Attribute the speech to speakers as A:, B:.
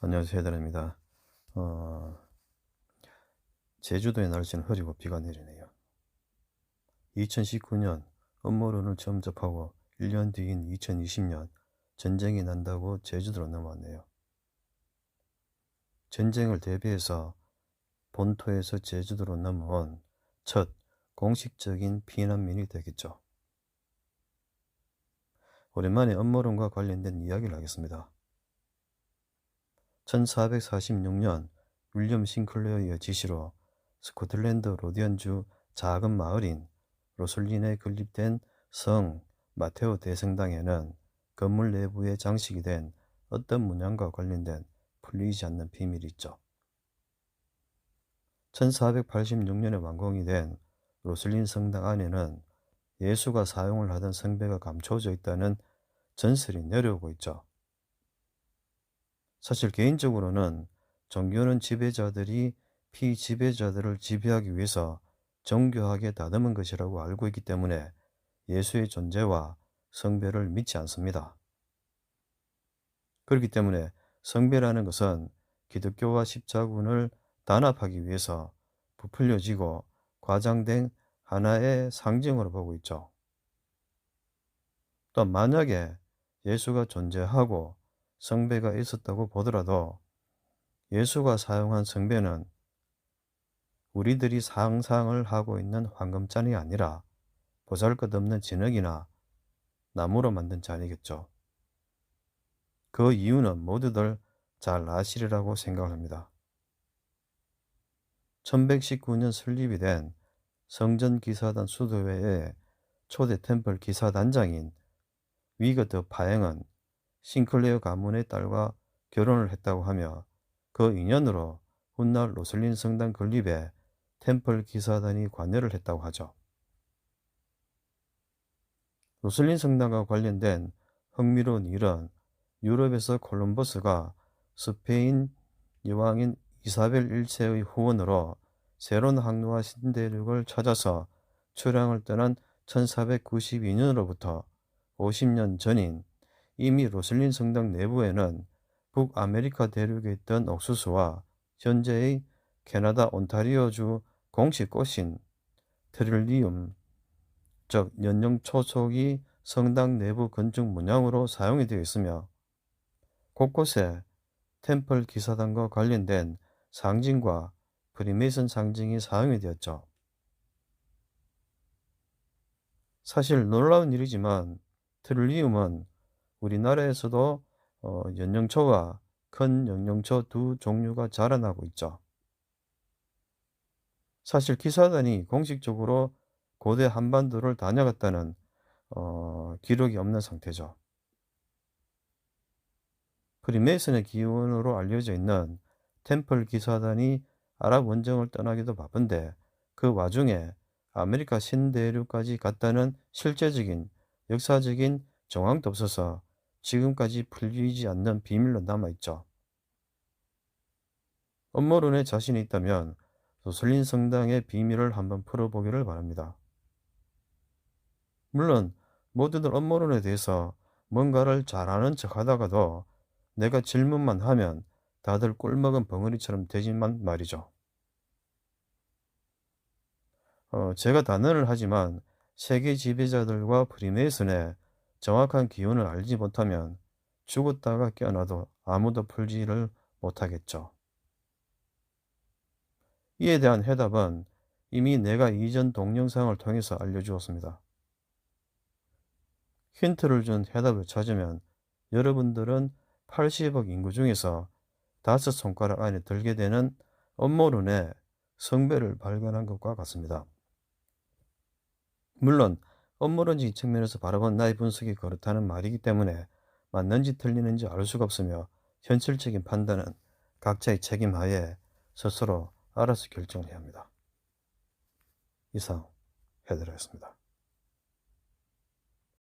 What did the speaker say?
A: 안녕하세요 해달입니다. 어, 제주도의 날씨는 흐리고 비가 내리네요. 2019년 음모론을 처음 접하고 1년 뒤인 2020년 전쟁이 난다고 제주도로 넘어왔네요. 전쟁을 대비해서 본토에서 제주도로 넘어온 첫 공식적인 피난민이 되겠죠. 오랜만에 음모론과 관련된 이야기를 하겠습니다 1446년 윌리엄 싱클레어의 지시로 스코틀랜드 로디언주 작은 마을인 로슬린에 건립된 성 마테오 대성당에는 건물 내부에 장식이 된 어떤 문양과 관련된 풀리지 않는 비밀이 있죠. 1486년에 완공이 된 로슬린 성당 안에는 예수가 사용을 하던 성배가 감춰져 있다는 전설이 내려오고 있죠. 사실 개인적으로는 종교는 지배자들이 피지배자들을 지배하기 위해서 정교하게 다듬은 것이라고 알고 있기 때문에 예수의 존재와 성배를 믿지 않습니다. 그렇기 때문에 성배라는 것은 기독교와 십자군을 단합하기 위해서 부풀려지고 과장된 하나의 상징으로 보고 있죠. 또 만약에 예수가 존재하고 성배가 있었다고 보더라도 예수가 사용한 성배는 우리들이 상상을 하고 있는 황금잔이 아니라 보잘것없는 진흙이나 나무로 만든 잔이겠죠. 그 이유는 모두들 잘 아시리라고 생각합니다. 1119년 설립이 된 성전 기사단 수도회의 초대 템플 기사단장인 위거드 파행은 싱클레어 가문의 딸과 결혼을 했다고 하며 그 인연으로 훗날 로슬린 성당 건립에 템플 기사단이 관여를 했다고 하죠. 로슬린 성당과 관련된 흥미로운 일은 유럽에서 콜럼버스가 스페인 여왕인 이사벨 1세의 후원으로 새로운 항로와 신대륙을 찾아서 출항을 떠난 1492년으로부터 50년 전인 이미 로슬린 성당 내부에는 북아메리카 대륙에 있던 옥수수와 현재의 캐나다 온타리오주 공식 꽃인 트릴리움, 즉 연령 초속이 성당 내부 건축 문양으로 사용이 되어 있으며 곳곳에 템플 기사단과 관련된 상징과 프리메이슨 상징이 사용이 되었죠. 사실 놀라운 일이지만 트릴리움은 우리나라에서도 어, 연령초와 큰 연령초 두 종류가 자라나고 있죠. 사실 기사단이 공식적으로 고대 한반도를 다녀갔다는 어, 기록이 없는 상태죠. 프리메이슨의 기원으로 알려져 있는 템플 기사단이 아랍 원정을 떠나기도 바쁜데 그 와중에 아메리카 신대륙까지 갔다는 실제적인 역사적인 정황도 없어서 지금까지 풀리지 않는 비밀로 남아있죠. 음모론에 자신이 있다면 로슬린 성당의 비밀을 한번 풀어보기를 바랍니다. 물론 모두들 음모론에 대해서 뭔가를 잘 아는 척 하다가도 내가 질문만 하면 다들 꿀먹은 벙어리처럼 되지만 말이죠. 어, 제가 단언을 하지만 세계 지배자들과 프리메이슨의 정확한 기운을 알지 못하면 죽었다가 깨어나도 아무도 풀지를 못하겠죠. 이에 대한 해답은 이미 내가 이전 동영상을 통해서 알려주었습니다. 힌트를 준 해답을 찾으면 여러분들은 80억 인구 중에서 다섯 손가락 안에 들게 되는 업무론의 성배를 발견한 것과 같습니다. 물론 업무론적인 측면에서 바라본 나의 분석이 그렇다는 말이기 때문에 맞는지 틀리는지 알 수가 없으며 현실적인 판단은 각자의 책임 하에 스스로 알아서 결정해야 합니다. 이상 해드리겠습니다.